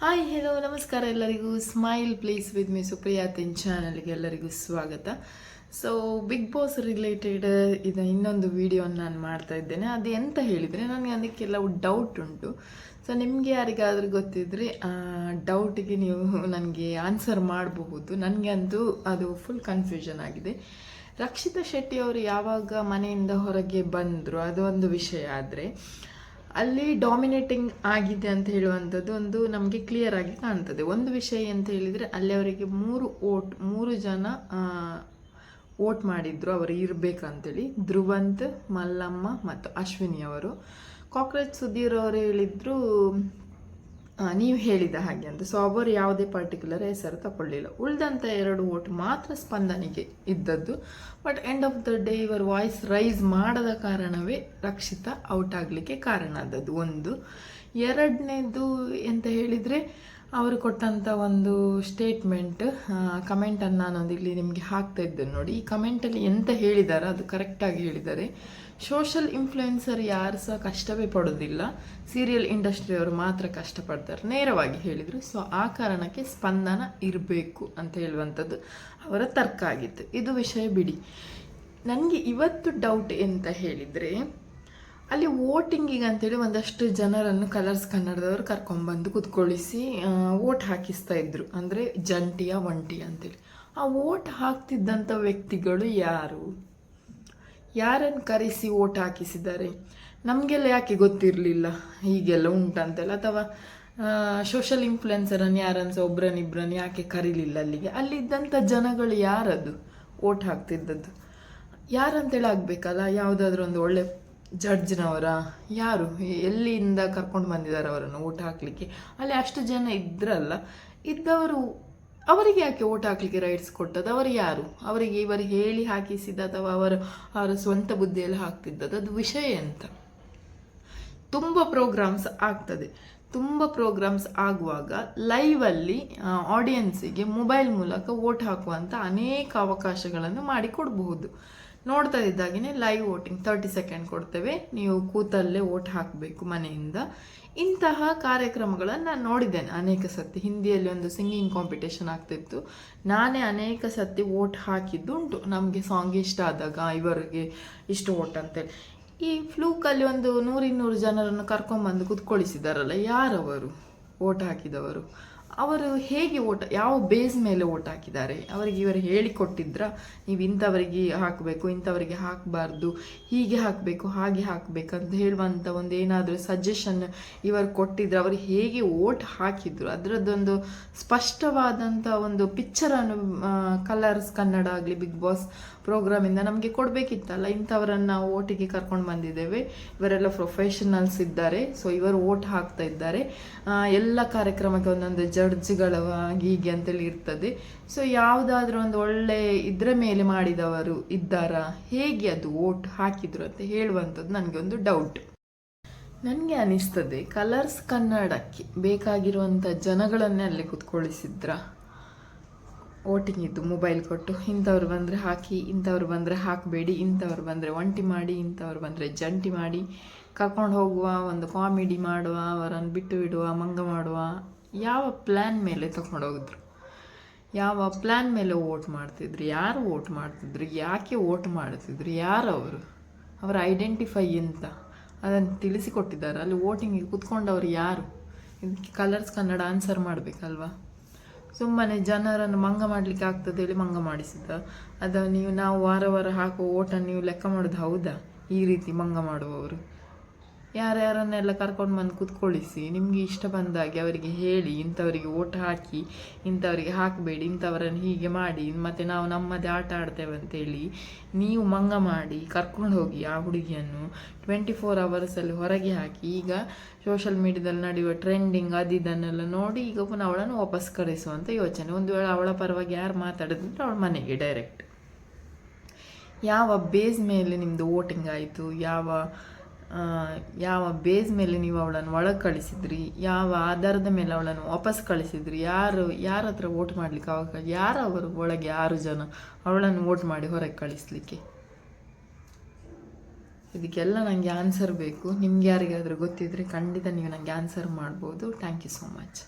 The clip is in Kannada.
ಹಾಯ್ ಹೆಲೋ ನಮಸ್ಕಾರ ಎಲ್ಲರಿಗೂ. Smile please with me Supriya ತಿನ್ ಚಾನಲ್ಗೆ ಎಲ್ಲರಿಗೂ ಸ್ವಾಗತ. ಸೊ ಬಿಗ್ ಬಾಸ್ ರಿಲೇಟೆಡ್ ಇದು ಇನ್ನೊಂದು ವಿಡಿಯೋನ ನಾನು ಮಾಡ್ತಾ ಇದ್ದೇನೆ. ಅದು ಎಂತ ಹೇಳಿದರೆ, ನನಗೆ ಅದಕ್ಕೆಲ್ಲ ಡೌಟ್ ಉಂಟು. ಸೊ ನಿಮಗೆ ಯಾರಿಗಾದರೂ ಗೊತ್ತಿದ್ದರೆ ಡೌಟಿಗೆ ನೀವು ನನಗೆ ಆನ್ಸರ್ ಮಾಡಬಹುದು. ನನಗೆ ಅಂತೂ ಅದು ಫುಲ್ ಕನ್ಫ್ಯೂಷನ್ ಆಗಿದೆ. ರಕ್ಷಿತಾ ಶೆಟ್ಟಿ ಅವರು ಯಾವಾಗ ಮನೆಯಿಂದ ಹೊರಗೆ ಬಂದರು? ಒಂದು ವಿಷಯ ಆದರೆ. ಅಲ್ಲಿ ಡಾಮಿನೇಟಿಂಗ್ ಆಗಿದೆ ಅಂತ ಹೇಳುವಂಥದ್ದು ಒಂದು ನಮಗೆ ಕ್ಲಿಯರ್ ಆಗಿ ಕಾಣ್ತದೆ. ಒಂದು ವಿಷಯ ಅಂತ ಹೇಳಿದರೆ ಅಲ್ಲಿ ಅವರಿಗೆ ಮೂರು ಓಟ್, ಮೂರು ಜನ ಓಟ್ ಮಾಡಿದ್ರು. ಅವರು ಇರಬೇಕಂತೇಳಿ. ಧ್ರುವಂತ್, ಮಲ್ಲಮ್ಮ ಮತ್ತು ಅಶ್ವಿನಿ ಅವರು. ಕಾಕ್ರೋಚ್ ಸುಧೀರ್ ಅವರು ಹೇಳಿದ್ರು ನೀವು ಹೇಳಿದ ಹಾಗೆ ಅಂತ. ಸೊ ಅವರು ಯಾವುದೇ ಪರ್ಟಿಕ್ಯುಲರ್ ಹೆಸರು ತಗೊಳ್ಳಿಲ್ಲ. ಉಳಿದಂಥ ಎರಡು ಓಟ್ ಮಾತ್ರ ಸ್ಪಂದನೆಗೆ ಇದ್ದದ್ದು. But end of the day ಇವರ್ voice raise ಮಾಡದ ಕಾರಣವೇ ರಕ್ಷಿತ ಔಟ್ ಆಗಲಿಕ್ಕೆ ಕಾರಣ ಆದದ್ದು. ಒಂದು. ಎರಡನೇದು ಎಂತ ಹೇಳಿದರೆ ಅವರು ಕೊಟ್ಟಂಥ ಒಂದು ಸ್ಟೇಟ್ಮೆಂಟ್ ಕಮೆಂಟನ್ನು ನಾನೊಂದು ಇಲ್ಲಿ ನಿಮಗೆ ಹಾಕ್ತಾ ಇದ್ದೇನೆ ನೋಡಿ. ಈ ಕಮೆಂಟಲ್ಲಿ ಎಂತ ಹೇಳಿದ್ದಾರೆ ಅದು ಕರೆಕ್ಟಾಗಿ ಹೇಳಿದ್ದಾರೆ. ಸೋಷಲ್ ಇನ್ಫ್ಲುಯೆನ್ಸರ್ ಯಾರು ಸಹ ಕಷ್ಟವೇ ಪಡೋದಿಲ್ಲ ಸೀರಿಯಲ್ ಇಂಡಸ್ಟ್ರಿಯವರು ಮಾತ್ರ ಕಷ್ಟಪಡ್ತಾರೆ. ನೇರವಾಗಿ ಹೇಳಿದರು. ಸೊ ಆ ಕಾರಣಕ್ಕೆ ಸ್ಪಂದನ ಇರಬೇಕು ಅಂತ ಹೇಳುವಂಥದ್ದು ಅವರ ತರ್ಕ ಆಗಿತ್ತು. ಇದು ವಿಷಯ ಬಿಡಿ. ನನಗೆ ಇವತ್ತು ಡೌಟ್ ಎಂತ ಹೇಳಿದರೆ ಅಲ್ಲಿ ವೋಟಿಂಗಿಗೆ ಅಂತೇಳಿ ಒಂದಷ್ಟು ಜನರನ್ನು ಕಲರ್ಸ್ ಕನ್ನಡದವರು ಕರ್ಕೊಂಬಂದು ಕುತ್ಕೊಳಿಸಿ ವೋಟ್ ಹಾಕಿಸ್ತಾ ಇದ್ರು. ಅಂದರೆ ಜಂಟಿಯ ಒಂಟಿ ಅಂತೇಳಿ. ಆ ವೋಟ್ ಹಾಕ್ತಿದ್ದಂಥ ವ್ಯಕ್ತಿಗಳು ಯಾರು? ಯಾರನ್ನು ಕರೆಸಿ ವೋಟ್ ಹಾಕಿಸಿದ್ದಾರೆ? ನಮಗೆಲ್ಲ ಯಾಕೆ ಗೊತ್ತಿರಲಿಲ್ಲ? ಹೀಗೆಲ್ಲ ಉಂಟಂತೆಲ್ಲ. ಅಥವಾ ಸೋಷಲ್ ಇನ್ಫ್ಲುಯೆನ್ಸರನ್ನು ಯಾರನ್ಸ ಒಬ್ರನ್ನಿಬ್ರನ್ನ ಯಾಕೆ ಕರೀಲಿಲ್ಲ ಅಲ್ಲಿಗೆ? ಅಲ್ಲಿದ್ದಂಥ ಜನಗಳು ಯಾರದು? ವೋಟ್ ಹಾಕ್ತಿದ್ದದ್ದು. ಯಾರಂತೇಳಿ ಆಗಬೇಕಲ್ಲ? ಯಾವುದಾದ್ರೂ ಒಂದು ಒಳ್ಳೆ ಜಡ್ಜ್ನವರ? ಯಾರು? ಎಲ್ಲಿಂದ ಕರ್ಕೊಂಡು ಬಂದಿದ್ದಾರೆ ಅವರನ್ನು ಊಟ ಹಾಕಲಿಕ್ಕೆ? ಅಲ್ಲಿ ಅಷ್ಟು ಜನ ಇದ್ರಲ್ಲ, ಇದ್ದವರು ಅವರಿಗೆ ಯಾಕೆ ಓಟ್ ಹಾಕಲಿಕ್ಕೆ ರೈಟ್ಸ್ ಕೊಟ್ಟದ್ದು? ಅವರು ಯಾರು? ಅವರಿಗೆ ಇವರು ಹೇಳಿ ಹಾಕಿಸಿದ ಅಥವಾ ಅವರು ಅವರ ಸ್ವಂತ ಬುದ್ಧಿಯಲ್ಲಿ ಹಾಕ್ತಿದ್ದದ್ದು? ಅದು ವಿಷಯ ಅಂತ ತುಂಬ ಪ್ರೋಗ್ರಾಮ್ಸ್ ಆಗ್ತದೆ. ತುಂಬ ಪ್ರೋಗ್ರಾಮ್ಸ್ ಆಗುವಾಗ ಲೈವಲ್ಲಿ ಆಡಿಯನ್ಸಿಗೆ ಮೊಬೈಲ್ ಮೂಲಕ ವೋಟ್ ಹಾಕುವಂಥ ಅನೇಕ ಅವಕಾಶಗಳನ್ನು ಮಾಡಿಕೊಡಬಹುದು. ನೋಡ್ತಾ ಇದ್ದಾಗೇ ಲೈವ್ ವೋಟಿಂಗ್ ತರ್ಟಿ ಸೆಕೆಂಡ್ ಕೊಡ್ತೇವೆ. ನೀವು ಕೂತಲ್ಲೇ ವೋಟ್ ಹಾಕಬೇಕು ಮನೆಯಿಂದ. ಇಂತಹ ಕಾರ್ಯಕ್ರಮಗಳನ್ನು ನಾನು ನೋಡಿದ್ದೇನೆ ಅನೇಕ ಸತಿ ಹಿಂದಿಯಲ್ಲಿ ಒಂದು ಸಿಂಗಿಂಗ್ ಕಾಂಪಿಟೇಷನ್ ಆಗ್ತಿತ್ತು ನಾನೇ ಅನೇಕ ಸತಿ ವೋಟ್ ಹಾಕಿದ್ದುಂಟು. ನಮಗೆ ಸಾಂಗ್ ಇಷ್ಟ ಆದಾಗ ಇವರಿಗೆ ಇಷ್ಟು ವೋಟ್ ಅಂತೇಳಿ. ಈ ಫ್ಲೂಕಲ್ಲಿ ಒಂದು ನೂರಿನ್ನೂರು ಜನರನ್ನು ಕರ್ಕೊಂಬಂದು ಕುತ್ಕೊಳಿಸಿದಾರಲ್ಲ, ಯಾರವರು ವೋಟ್ ಹಾಕಿದವರು? ಅವರು ಹೇಗೆ ಓಟ್, ಯಾವ ಬೇಸ್ ಮೇಲೆ ಓಟ್ ಹಾಕಿದ್ದಾರೆ? ಅವರಿಗೆ ಇವರು ಹೇಳಿಕೊಟ್ಟಿದ್ರ, ನೀವು ಇಂಥವರಿಗೆ ಹಾಕಬೇಕು, ಇಂಥವರಿಗೆ ಹಾಕಬಾರ್ದು, ಹೀಗೆ ಹಾಕಬೇಕು, ಹಾಗೆ ಹಾಕಬೇಕಂತ ಹೇಳುವಂಥ ಒಂದು ಏನಾದರೂ ಸಜೆಷನ್ ಇವರು ಕೊಟ್ಟಿದ್ರು. ಅವರು ಹೇಗೆ ಓಟ್ ಹಾಕಿದ್ರು? ಅದರದ್ದೊಂದು ಸ್ಪಷ್ಟವಾದಂಥ ಒಂದು ಪಿಕ್ಚರನ್ನು ಕಲರ್ಸ್ ಕನ್ನಡ ಆಗಲಿ ಬಿಗ್ ಬಾಸ್ ಪ್ರೋಗ್ರಾಮಿಂದ ನಮಗೆ ಕೊಡಬೇಕಿತ್ತಲ್ಲ ಇಂಥವರನ್ನು ಓಟಿಗೆ ಕರ್ಕೊಂಡು ಬಂದಿದ್ದೇವೆ. ಇವರೆಲ್ಲ ಪ್ರೊಫೆಷನಲ್ಸ್ ಇದ್ದಾರೆ. ಸೊ ಇವರು ಓಟ್ ಹಾಕ್ತಾ ಇದ್ದಾರೆ. ಎಲ್ಲ ಕಾರ್ಯಕ್ರಮಕ್ಕೆ ಒಂದೊಂದು ಜಡ್ಜ್ಗಳ ಹೀಗೆ ಅಂತೇಳಿ ಇರ್ತದೆ. ಸೊ ಯಾವುದಾದ್ರೂ ಒಂದು ಒಳ್ಳೆ ಇದರ ಮೇಲೆ ಮಾಡಿದವರು ಇದ್ದಾರಾ? ಹೇಗೆ ಅದು ಓಟ್ ಹಾಕಿದ್ರು ಅಂತ ಹೇಳುವಂಥದ್ದು ನನಗೆ ಒಂದು ಡೌಟ್ ನನಗೆ ಅನಿಸ್ತದೆ ಕಲರ್ಸ್ ಕನ್ನಡಕ್ಕೆ ಬೇಕಾಗಿರುವಂಥ ಜನಗಳನ್ನೇ ಅಲ್ಲಿ ಕುತ್ಕೊಳಿಸಿದ್ರ? ವೋಟಿಂಗ್ ಇತ್ತು ಮೊಬೈಲ್ ಕೊಟ್ಟು ಇಂಥವ್ರು ಬಂದರೆ ಹಾಕಿ, ಇಂಥವ್ರು ಬಂದರೆ ಹಾಕಬೇಡಿ, ಇಂಥವ್ರು ಬಂದರೆ ಒಂಟಿ ಮಾಡಿ, ಇಂಥವ್ರು ಬಂದರೆ ಜಂಟಿ ಮಾಡಿ, ಕರ್ಕೊಂಡು ಹೋಗುವ, ಒಂದು ಕಾಮಿಡಿ ಮಾಡುವ, ಅವರನ್ನು ಬಿಟ್ಟು ಬಿಡುವ, ಮಂಗ ಮಾಡುವ, ಯಾವ ಪ್ಲ್ಯಾನ್ ಮೇಲೆ ಹೋಗಿದ್ರು? ಯಾವ ಪ್ಲ್ಯಾನ್ ಮೇಲೆ ವೋಟ್ ಮಾಡ್ತಿದ್ರು? ಯಾರು ವೋಟ್ ಮಾಡ್ತಿದ್ರು? ಯಾಕೆ ವೋಟ್ ಮಾಡ್ತಿದ್ರು? ಯಾರು ಅವರು? ಅವರ ಐಡೆಂಟಿಫೈ ಎಂತ? ಅದನ್ನು ತಿಳಿಸಿಕೊಟ್ಟಿದ್ದಾರೆ. ಅಲ್ಲಿ ವೋಟಿಂಗಿಗೆ ಕುತ್ಕೊಂಡವರು ಯಾರು? ಇದಕ್ಕೆ ಕಲರ್ಸ್ ಕನ್ನಡ ಆನ್ಸರ್ ಮಾಡಬೇಕಲ್ವಾ? ಸುಮ್ಮನೆ ಜನರನ್ನು ಮಂಗ ಮಾಡಲಿಕ್ಕೆ ಆಗ್ತದೆ ಹೇಳಿ ಮಂಗ ಮಾಡಿಸಿದ ಅದು ನೀವು ನಾವು ವಾರ ವಾರ ಹಾಕುವ ಓಟನ್ನು ನೀವು ಲೆಕ್ಕ ಮಾಡೋದು ಹೌದಾ? ಈ ರೀತಿ ಮಂಗ ಮಾಡುವವರು. ಯಾರ್ಯಾರನ್ನೆಲ್ಲ ಕರ್ಕೊಂಡು ಬಂದು ಕುತ್ಕೊಳ್ಳಿಸಿ, ನಿಮಗೆ ಇಷ್ಟ ಬಂದಾಗೆ ಅವರಿಗೆ ಹೇಳಿ, ಇಂಥವರಿಗೆ ಓಟ್ ಹಾಕಿ, ಇಂಥವರಿಗೆ ಹಾಕಬೇಡಿ, ಇಂಥವರನ್ನು ಹೀಗೆ ಮಾಡಿ, ಮತ್ತು ನಾವು ನಮ್ಮದೇ ಆಟ ಆಡ್ತೇವೆ ಅಂತೇಳಿ ನೀವು ಮಂಗ ಮಾಡಿ ಕರ್ಕೊಂಡು ಹೋಗಿ ಆ ಹುಡುಗಿಯನ್ನು ಟ್ವೆಂಟಿ ಫೋರ್ ಅವರ್ಸಲ್ಲಿ ಹೊರಗೆ ಹಾಕಿ, ಈಗ ಸೋಷಲ್ ಮೀಡಿಯಾದಲ್ಲಿ ನಡೆಯುವ ಟ್ರೆಂಡಿಂಗ್ ಅದು ಇದನ್ನೆಲ್ಲ ನೋಡಿ ಈಗ ಪುನಃ ಅವಳನ್ನು ವಾಪಸ್ ಕಳಿಸುವಂಥ ಯೋಚನೆ. ಒಂದು ವೇಳೆ ಅವಳ ಪರವಾಗಿ ಯಾರು ಮಾತಾಡಿದ್ರೆ ಅವಳ ಮನೆಗೆ ಡೈರೆಕ್ಟ್ ಯಾವ ಬೇಸ್ ಮೇಲೆ ನಿಮ್ಮದು ವೋಟಿಂಗ್ ಆಯಿತು? ಯಾವ ಯಾವ ಬೇಸ್ ಮೇಲೆ ನೀವು ಅವಳನ್ನು ಒಳಗೆ ಕಳಿಸಿದ್ರಿ, ಯಾವ ಆಧಾರದ ಮೇಲೆ ಅವಳನ್ನು ವಾಪಸ್ ಕಳಿಸಿದ್ರಿ, ಯಾರು, ಯಾರ ಹತ್ರ ಓಟ್ ಮಾಡಲಿಕ್ಕೆ ಅವಾಗ ಯಾರು ಅವರು ಒಳಗೆ ಆರು ಜನ ಅವಳನ್ನು ಓಟ್ ಮಾಡಿ ಹೊರಗೆ ಕಳಿಸ್ಲಿಕ್ಕೆ? ಇದಕ್ಕೆಲ್ಲ ನನಗೆ ಆನ್ಸರ್ ಬೇಕು. ನಿಮ್ಗೆ ಯಾರಿಗಾದರೂ ಗೊತ್ತಿದ್ದರೆ ಖಂಡಿತ ನೀವು ನನಗೆ ಆನ್ಸರ್ ಮಾಡ್ಬೋದು. Thank you so much